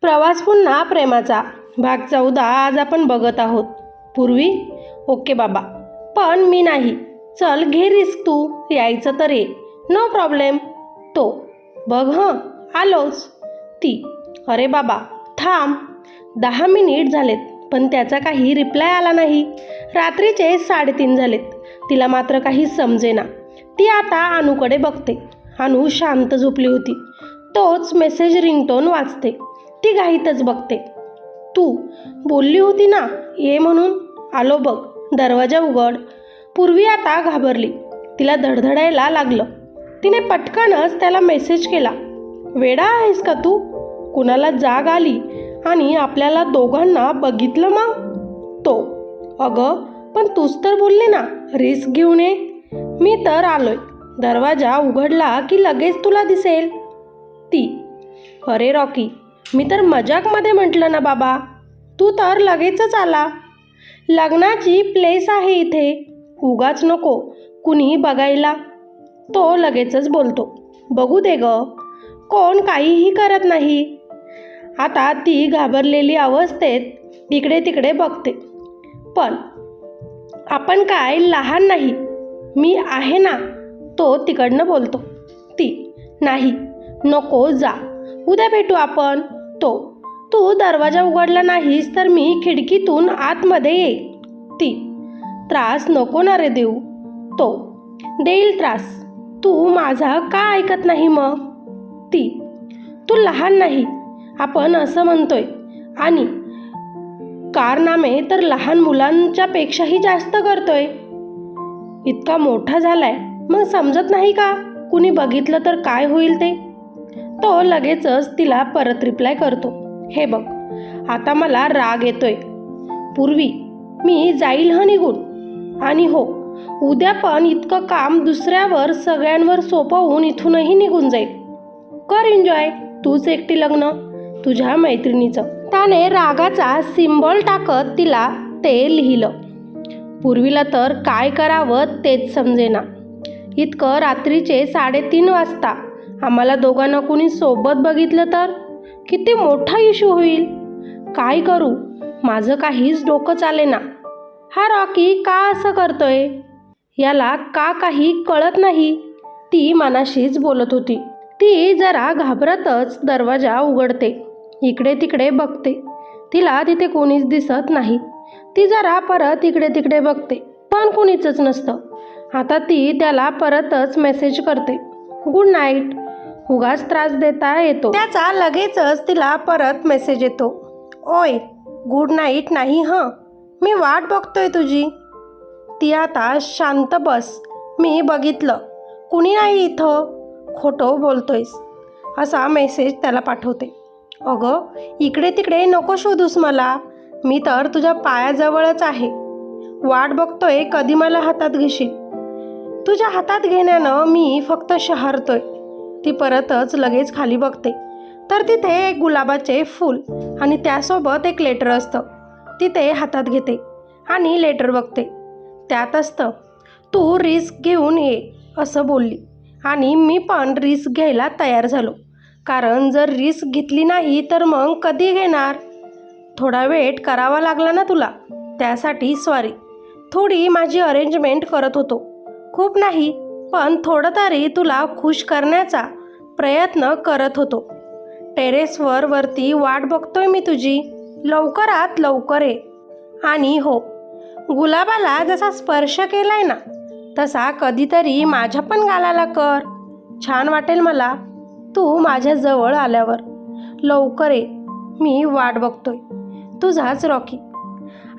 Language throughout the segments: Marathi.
प्रवास पुन्हा प्रेमाचा. भाग चौदा आज आपण बघत आहोत. पूर्वी ओके बाबा. पण मी नाही. चल घे रिस्क तू. यायचं तर ये. No problem. तो. बघ हं. आलोच. ती. अरे बाबा थांब. दहा मिनिट झालेत पण त्याचा काही रिप्लाय आला नाही. रात्रीचे साडेतीन झालेत. तिला मात्र काही समजेना. ती आता अनुकडे बघते. अनु शांत झोपली होती. तोच मेसेज रिंगटोन वाचते. ती घाईतच बघते. तू बोलली होती ना ये म्हणून. आलो बघ दरवाजा उघड. पूर्वी आता घाबरली. तिला धडधडायला लागलं. तिने पटकनच त्याला मेसेज केला. वेडा आहेस का तू? कुणाला जाग आली आणि आपल्याला दोघांना बघितलं मग? तो अगं पण तूच तर बोलले ना रिस्क घेऊन ये. मी तर आलोय. दरवाजा उघडला की लगेच तुला दिसेल. ती अरे रॉकी मी तर मजाकमध्ये म्हटलं ना बाबा तू तर लगेचच आला. लग्नाची प्लेस आहे इथे उगाच नको कुणी बघायला. तो लगेचच बोलतो बघू दे ग कोण काहीही करत नाही. आता ती घाबरलेली अवस्थेत इकडे तिकडे बघते. पण आपण काय लहान नाही मी आहे ना? तो तिकडनं बोलतो. ती नाही नको जा. उद्या भेटू आपण. तो तू दरवाजा उघडला नाहीस तर मी खिडकीतून आतमध्ये येईल ती त्रास नको ना रे देऊ. तो देईल त्रास. तू माझा का ऐकत नाही मग? ती तू लहान नाही. आपण असं म्हणतोय. आणि कारनामे तर लहान मुलांच्या पेक्षाही जास्त करतोय. इतका मोठा झालाय. मग समजत नाही का? कुणी बघितलं तर काय होईल ते? तो लगेचच तिला परत रिप्लाय करतो. हे बघ आता मला राग येतोय. पूर्वी मी जाईल ह निघून. आणि हो उद्या पण इतकं काम दुसऱ्यावर सगळ्यांवर सोपवून इथूनही निघून जाईल. कर एन्जॉय तूच एकटी लग्न. तुझ्या मैत्रिणीचं. त्याने रागाचा सिम्बॉल टाकत तिला ते लिहिलं. पूर्वीला तर काय करावं तेच समजेना. इतकं रात्रीचे साडेतीन वाजता आम्हाला दोघांना कुणी सोबत बघितलं तर? किती मोठा इश्यू होईल. काय करू? माझं काहीच डोकं चालेना. हा रॉकी का असं करतोय? याला का काही कळत नाही. ती मनाशीच बोलत होती. ती जरा घाबरतच दरवाजा उघडते. इकडे तिकडे बघते. तिला तिथे कोणीच दिसत नाही. ती जरा परत इकडे तिकडे बघते. पण कोणीच नसतं. आता ती त्याला परतच मेसेज करते. गुड नाईट उगाच त्रास देता येतो. त्याचा लगेचच तिला परत मेसेज येतो. ओय गुड नाईट नाही हं? मी वाट बघतोय तुझी. ती आता शांत बस. मी बघितलं. कुणी नाही इथं. खोटं बोलतोयस. असा मेसेज त्याला पाठवते. अगं इकडे तिकडे नको शोधूस मला. मी तर तुझ्या पायाजवळच आहे. वाट बघतोय कधी मला हातात घेशील. तुझ्या हातात घेण्यानं मी फक्त शहरतोय. ती परतच लगेच खाली बघते. तर तिथे एक गुलाबाचे फूल आणि त्यासोबत एक लेटर असतं. ती ते हातात घेते आणि लेटर बघते. त्यात असतं तू रिस्क घेऊन ये असं बोलली. आणि मी पण रिस्क घ्यायला तयार झालो. कारण जर रिस्क घेतली नाही तर मग कधी घेणार? थोडा वेट करावा लागला ना तुला? त्यासाठी सॉरी थोडी माझी अरेंजमेंट करत होतो. खूप नाही पण थोडं तरी तुला खुश करण्याचा प्रयत्न करत होतो. टेरेसवर वरती वाट बघतोय मी तुझी. लवकरात लवकर ये. आणि हो गुलाबाला जसा स्पर्श केलाय ना तसा कधीतरी माझ्या पण गालाला कर. छान वाटेल मला. तू माझ्याजवळ आल्यावर. लवकर ये. मी वाट बघतोय. तुझाच रॉकी.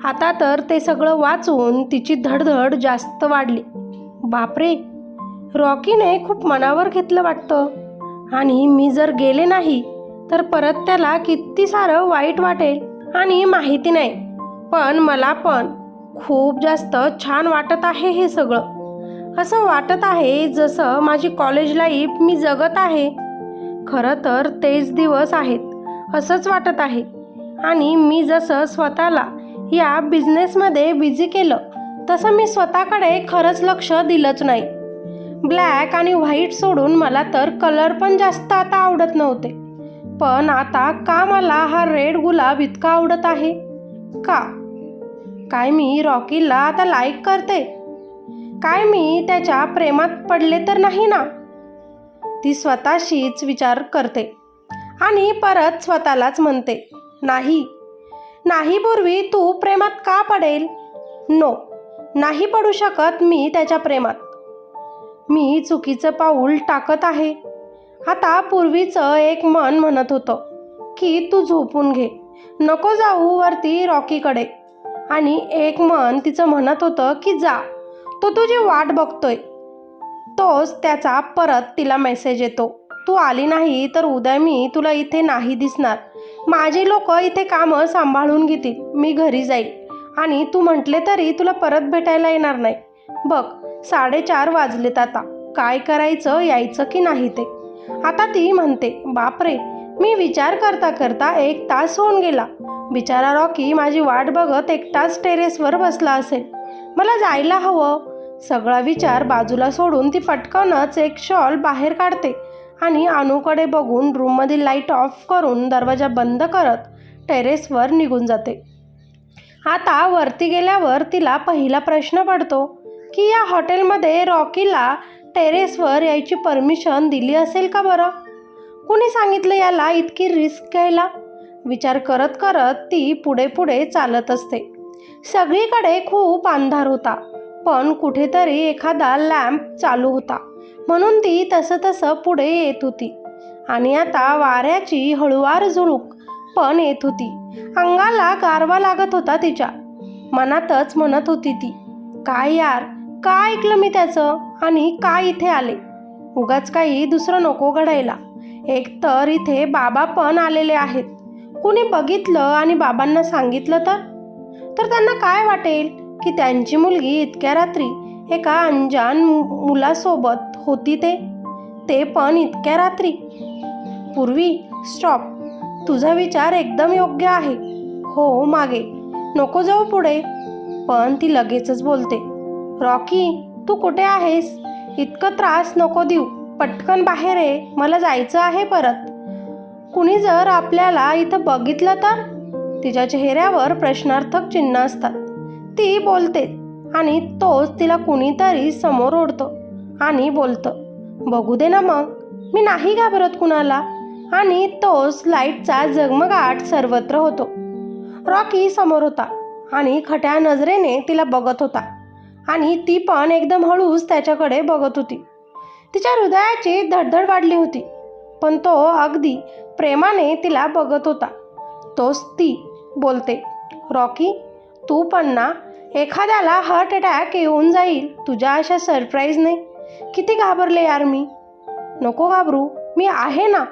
आता तर ते सगळं वाचून तिची धडधड जास्त वाढली. बापरे! रॉकीने खूप मनावर घेतलं वाटतं. आणि मी जर गेले नाही तर परत त्याला किती सारं वाईट वाटेल आणि माहिती नाही. पण मला पण खूप जास्त छान वाटत आहे हे सगळं. असं वाटत आहे जसं माझी कॉलेज लाईफ मी जगत आहे. खरं तर तेच दिवस आहेत असंच वाटत आहे. आणि मी जसं स्वतःला या बिझनेसमध्ये बिझी केलं तसं मी स्वतःकडे खरंच लक्ष दिलंच नाही. ब्लॅक आणि व्हाईट सोडून मला तर कलर पण जास्त आता आवडत नव्हते. पण आता का मला हा रेड गुलाब इतका आवडत आहे? का? काय मी रॉकीला आता लाईक करते? काय मी त्याच्या प्रेमात पडले तर नाही ना? ती स्वतःशीच विचार करते आणि परत स्वतःलाच म्हणते नाही. नाही पूर्वी तू प्रेमात का पडेल? नो नाही पडू शकत मी त्याच्या प्रेमात. मी चुकीचं पाऊल टाकत आहे. आता पूर्वीचं एक मन म्हणत होतं की तू झोपून घे. नको जाऊ वरती रॉकीकडे. आणि एक मन तिचं म्हणत होतं की जा. तो तुझी वाट बघतोय. तोच त्याचा परत तिला मेसेज येतो. तू आली नाही तर उद्या मी तुला इथे नाही दिसणार. माझे लोक इथे कामं सांभाळून घेतील. मी घरी जाईल. आणि तू म्हटले तरी तुला परत भेटायला येणार नाही. बघ साडेचार वाजलेत आता. काय करायचं यायचं की नाही ते? आता ती म्हणते बापरे मी विचार करता करता एक तास होऊन गेला. बिचारा रॉकी माझी वाट बघत एकटाच टेरेसवर बसला असेल. मला जायला हवं. सगळा विचार बाजूला सोडून ती पटकनच एक शॉल बाहेर काढते आणि अनुकडे बघून रूममधील लाइट ऑफ करून दरवाजा बंद करत टेरेसवर निघून जाते. आता वरती गेल्यावर तिला पहिला प्रश्न पडतो की या हॉटेलमध्ये रॉकीला टेरेसवर यायची परमिशन दिली असेल का बरं? कुणी सांगितलं याला इतकी रिस्क घ्यायला? विचार करत करत ती पुढे पुढे चालत असते. सगळीकडे खूप अंधार होता पण कुठेतरी एखादा लॅम्प चालू होता म्हणून ती तसं तसं पुढे येत होती. आणि आता वाऱ्याची हळुवार झुळूक पण येत होती. अंगाला गारवा लागत होता तिच्या. मनातच म्हणत होती ती काय यार का ऐकलं मी त्याचं? आणि काय इथे आले? उगाच काही दुसरं नको घडायला. एक तर इथे बाबा पण आलेले आहेत. कुणी बघितलं आणि बाबांना सांगितलं तर? तर त्यांना काय वाटेल की त्यांची मुलगी इतक्या रात्री एका अंजान मुलासोबत होती ते? ते पण इतक्या रात्री? पूर्वी स्टॉप तुझा विचार एकदम योग्य आहे. हो मागे. नको जाऊ पुढे. पण ती लगेचच बोलते. रॉकी तू कुठे आहेस? इतकं त्रास नको देऊ. पटकन बाहेर ये. मला जायचं आहे परत. कुणी जर आपल्याला इथं बघितलं तर? तिच्या चेहऱ्यावर प्रश्नार्थक चिन्ह असतात. ती बोलते आणि तोच तिला कुणीतरी समोर ओढतो आणि बोलतं बघू दे ना मग. मी नाही घाबरत कुणाला. आणि तोच लाईटचा जगमगाट सर्वत्र होतो. रॉकी समोर होता आणि खट्या नजरेने तिला बघत होता. आणि ती पण एकदम हळूच त्याच्याकडे बघत होती. तिच्या हृदयाची धडधड वाढली होती पण तो अगदी प्रेमाने तिला बघत होता. तोच ती बोलते रॉकी तू पण ना एखाद्याला हार्ट अटॅक येऊन जाईल तुझ्या अशा सरप्राईजने किती घाबरले यार मी. नको घाबरू मी आहे ना.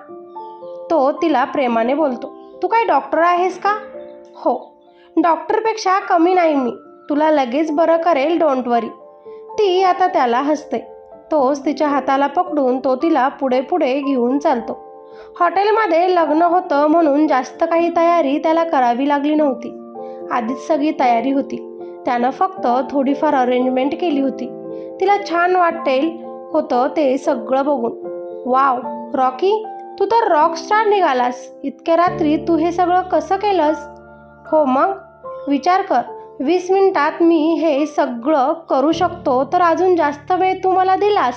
तो तिला प्रेमाने बोलतो तू काय डॉक्टर आहेस का? हो डॉक्टरपेक्षा कमी नाही मी. तुला लगेच बरं करेल डोंट वरी ती आता त्याला हसते. तोच तिच्या हाताला पकडून तो तिला पुढे पुढे घेऊन चालतो. हॉटेलमध्ये लग्न होतं म्हणून जास्त काही तयारी त्याला करावी लागली नव्हती. आधीच सगळी तयारी होती. त्यानं फक्त थोडीफार अरेंजमेंट केली होती. तिला छान वाटेल होतं ते सगळं बघून. वाव रॉकी तू तर रॉक स्टार निघालास. इतक्या रात्री तू हे सगळं कसं केलंस? हो मग विचार कर. वीस मिनटात मी हे सगळं करू शकतो. तर अजून जास्त वेळ तू मला दिलास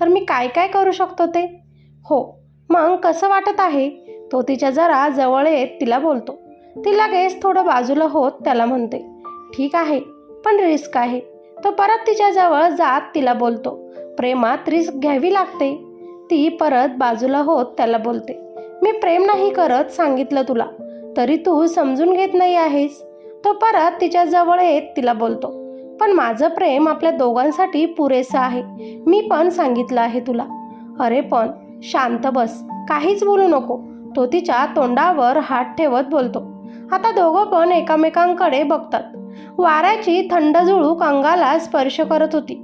तर मी काय काय करू शकतो ते? हो मग कसं वाटत आहे? तो तिच्या जरा जवळ येत तिला बोलतो. ती लगेच थोडं बाजूला होत त्याला म्हणते ठीक आहे पण रिस्क आहे. तो परत तिच्या जवळ जात तिला बोलतो प्रेमात रिस्क घ्यावी लागते. ती परत बाजूला होत त्याला बोलते मी प्रेम नाही करत सांगितलं तुला. तरी तू समजून घेत नाही आहेस. तो परत तिच्या जवळ येत तिला बोलतो पण माझं प्रेम आपल्या दोघांसाठी पुरेसं आहे. मी पण सांगितलं आहे तुला. अरे पण शांत बस. काहीच बोलू नको. तो तिच्या तोंडावर हात ठेवत बोलतो. आता दोघं पण एकामेकांकडे बघतात. वाऱ्याची थंड झुळूक अंगाला स्पर्श करत होती.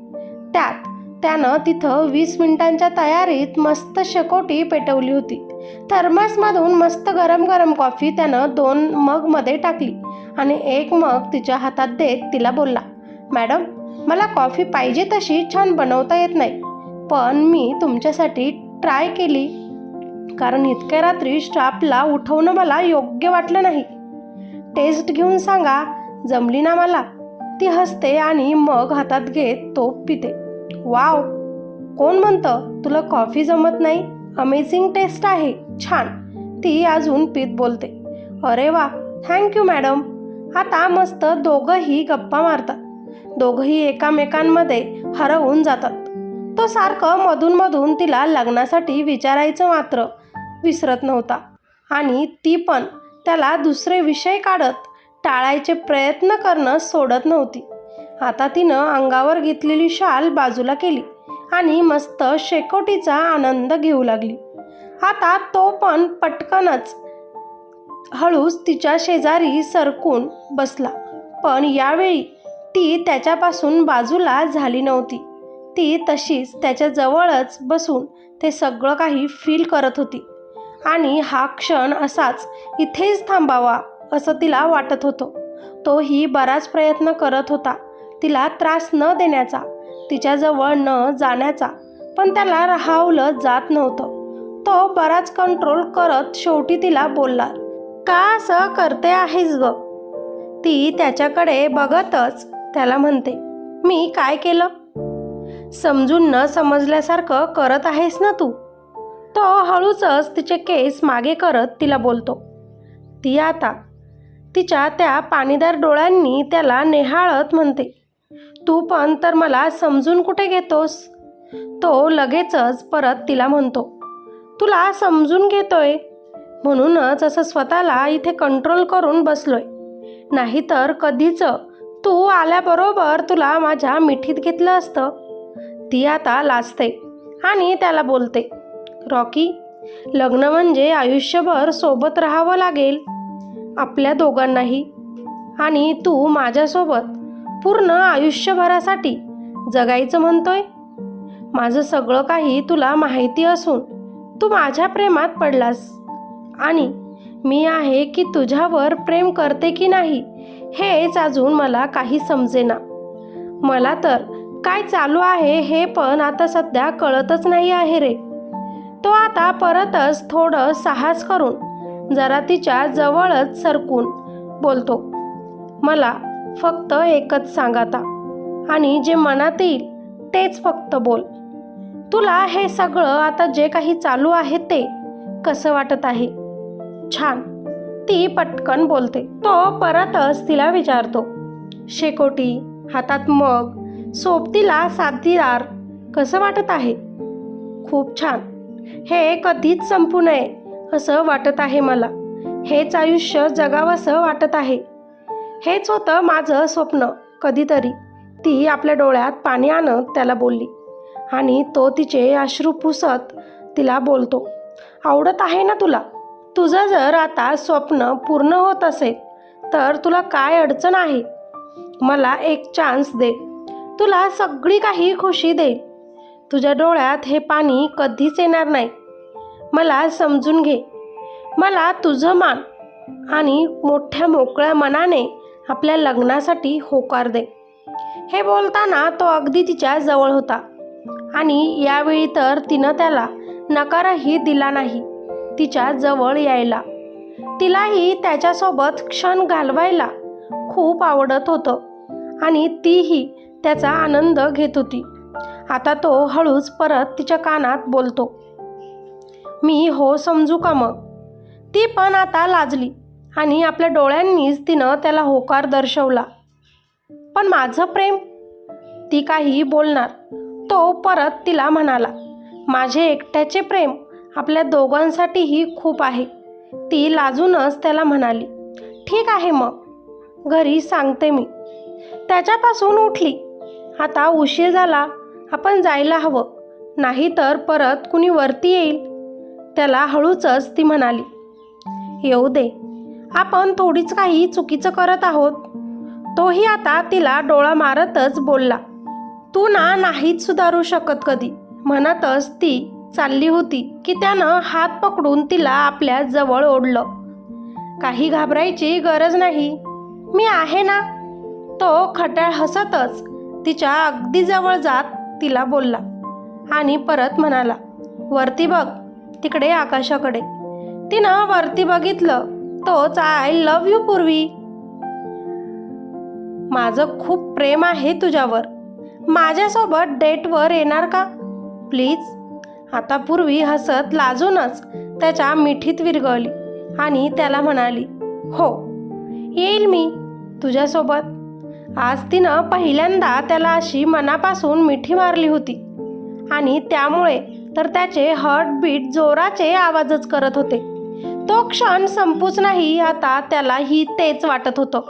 त्यात त्यानं तिथं वीस मिनिटांच्या तयारीत मस्त शेकोटी पेटवली होती. थर्मासमधून मस्त गरम गरम कॉफी त्यानं दोन मगमध्ये टाकली. आणि एक मग तिच्या हातात देत तिला बोलला मॅडम मला कॉफी पाहिजे तशी छान बनवता येत नाही पण मी तुमच्यासाठी ट्राय केली. कारण इतक्या रात्री स्टाफला उठवणं मला योग्य वाटलं नाही. टेस्ट घेऊन सांगा जमली ना मला. ती हसते आणि मग हातात घेत तो पिते. वाव कोण म्हणतं तुला कॉफी जमत नाही? अमेझिंग टेस्ट आहे छान. ती अजून पीत बोलते. अरे वा थँक्यू मॅडम. आता मस्त दोघंही गप्पा मारतात. दोघंही एकामेकांमध्ये हरवून जातात. तो सारखं मधूनमधून तिला लग्नासाठी विचारायचं मात्र विसरत नव्हता. आणि ती पण त्याला दुसरे विषय काढत टाळायचे प्रयत्न करणं सोडत नव्हती. आता तिनं अंगावर घेतलेली शाल बाजूला केली आणि मस्त शेकोटीचा आनंद घेऊ लागली. आता तो पण पटकनच हळूच तिच्या शेजारी सरकून बसला. पण यावेळी ती त्याच्यापासून बाजूला झाली नव्हती. ती तशीच त्याच्याजवळच बसून ते सगळं काही फील करत होती. आणि हा क्षण असाच इथेच थांबावा असं तिला वाटत होतं. तोही बराच प्रयत्न करत होता. तिला त्रास न देण्याचा तिच्याजवळ न जाण्याचा पण त्याला राहावलं जात नव्हतं. तो बराच कंट्रोल करत शेवटी तिला बोलला का असं करते आहेस ग? ती त्याच्याकडे बघतच त्याला म्हणते मी काय केलं? समजून न समजल्यासारखं करत आहेस ना तू? तो हळूचच तिचे केस मागे करत तिला बोलतो. ती आता तिच्या त्या पाणीदार डोळ्यांनी त्याला नेहाळत म्हणते तू पण तर मला समजून कुठे घेतोस? तो लगेचच परत तिला म्हणतो तुला समजून घेतोय? म्हणूनच असं स्वतःला इथे कंट्रोल करून बसलोय. नाहीतर कधीच तू आल्याबरोबर तुला माझ्या मिठीत घेतलं असतं. ती आता लाजते आणि त्याला बोलते रॉकी लग्न म्हणजे आयुष्यभर सोबत राहावं लागेल आपल्या दोघांनाही. आणि तू माझ्यासोबत पूर्ण आयुष्यभरासाठी जगायचं म्हणतोय. माझं सगळं काही तुला माहिती असून तू माझ्या प्रेमात पडलास. आणि मी आहे की तुझ्यावर प्रेम करते की नाही हेच अजून मला काही समजेना. मला तर काय चालू आहे हे पण आता सध्या कळतच नाही आहे रे. तो आता परतच थोडं साहस करून जरा तिच्या जवळच सरकून बोलतो. मला फक्त एकच सांग आता. आणि जे मनात येईल तेच फक्त बोल. तुला हे सगळं आता जे काही चालू आहे ते कसं वाटत आहे? छान. ती पटकन बोलते. तो परतच तिला विचारतो. शेकोटी हातात मग सोबतीला साथीदार कसं वाटत आहे? खूप छान. हे कधीच संपू नये असं वाटत आहे मला. हेच आयुष्य जगावंसं वाटत आहे. हेच होतं माझं स्वप्न कधीतरी. ती आपल्या डोळ्यात पाणी आणत त्याला बोलली. आणि तो तिचे अश्रू पुसत तिला बोलतो. आवडत आहे ना तुला? तुझं जर आता स्वप्न पूर्ण होत असेल तर तुला काय अडचण आहे? मला एक चान्स दे. तुला सगळी काही खुशी दे. तुझ्या डोळ्यात हे पाणी कधीच येणार नाही. मला समजून घे. मला तुझं मान आणि मोठ्या मोकळ्या मनाने आपल्या लग्नासाठी होकार दे. हे बोलताना तो अगदी तिच्या जवळ होता आणि यावेळी तर तिनं त्याला नकारही दिला नाही. तिच्या जवळ यायला. तिलाही त्याच्यासोबत क्षण घालवायला खूप आवडत होतं आणि तीही त्याचा आनंद घेत होती. आता तो हळूच परत तिच्या कानात बोलतो मी हो समजू का मग? ती पण आता लाजली आणि आपल्या डोळ्यांनीच तिनं त्याला होकार दर्शवला. पण माझं प्रेम? ती काही बोलणार. तो परत तिला म्हणाला माझे एकट्याचे प्रेम आपल्या दोघांसाठीही खूप आहे. ती लाजूनच त्याला म्हणाली ठीक आहे मग. घरी सांगते मी. त्याच्यापासून उठली. आता उशीर झाला. आपण जायला हवं. नाही तर परत कुणी वरती येईल. त्याला हळूचच ती म्हणाली येऊ दे. आपण थोडीच काही चुकीचं करत आहोत. तोही आता तिला डोळा मारतच बोलला तू ना नाहीच सुधारू शकत कधी. म्हणतच ती चालली होती की त्यानं हात पकडून तिला आपल्या जवळ ओढलं. काही घाबरायची गरज नाही. मी आहे ना? तो खट्याळ हसतच तिच्या अगदी जवळ जात तिला बोलला आणि परत म्हणाला वरती बघ तिकडे आकाशाकडे. तिनं वरती बघितलं तोच आय लव्ह यू पूर्वी. माझं खूप प्रेम आहे तुझ्यावर. माझ्यासोबत डेटवर येणार का? प्लीज. आता पूर्वी हसत लाजूनच त्याच्या मिठीत विरगळली आणि त्याला म्हणाली हो येईल मी तुझ्यासोबत. आज तिनं पहिल्यांदा त्याला अशी मनापासून मिठी मारली होती आणि त्यामुळे तर त्याचे हार्टबीट जोराचे आवाजच करत होते. तो क्षण संपूच नाही आता त्यालाही तेच वाटत होतं.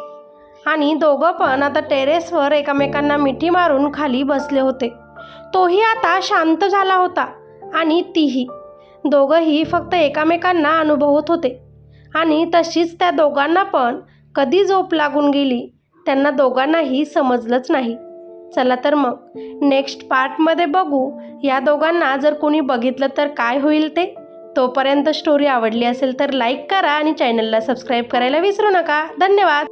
आणि दोघं पण आता टेरेसवर एकमेकांना मिठी मारून खाली बसले होते. तोही आता शांत झाला होता. आणि तीही. दोघंही फक्त एकामेकांना अनुभवत होते. आणि तशीच त्या दोघांना पण कधी झोप लागून गेली त्यांना दोघांनाही समजलंच नाही. चला तर मग नेक्स्ट पार्टमध्ये बघू या दोघांना जर कोणी बघितलं तर काय होईल ते. तोपर्यंत स्टोरी आवडली असेल तर लाईक करा आणि चॅनलला सबस्क्राईब करायला विसरू नका. धन्यवाद!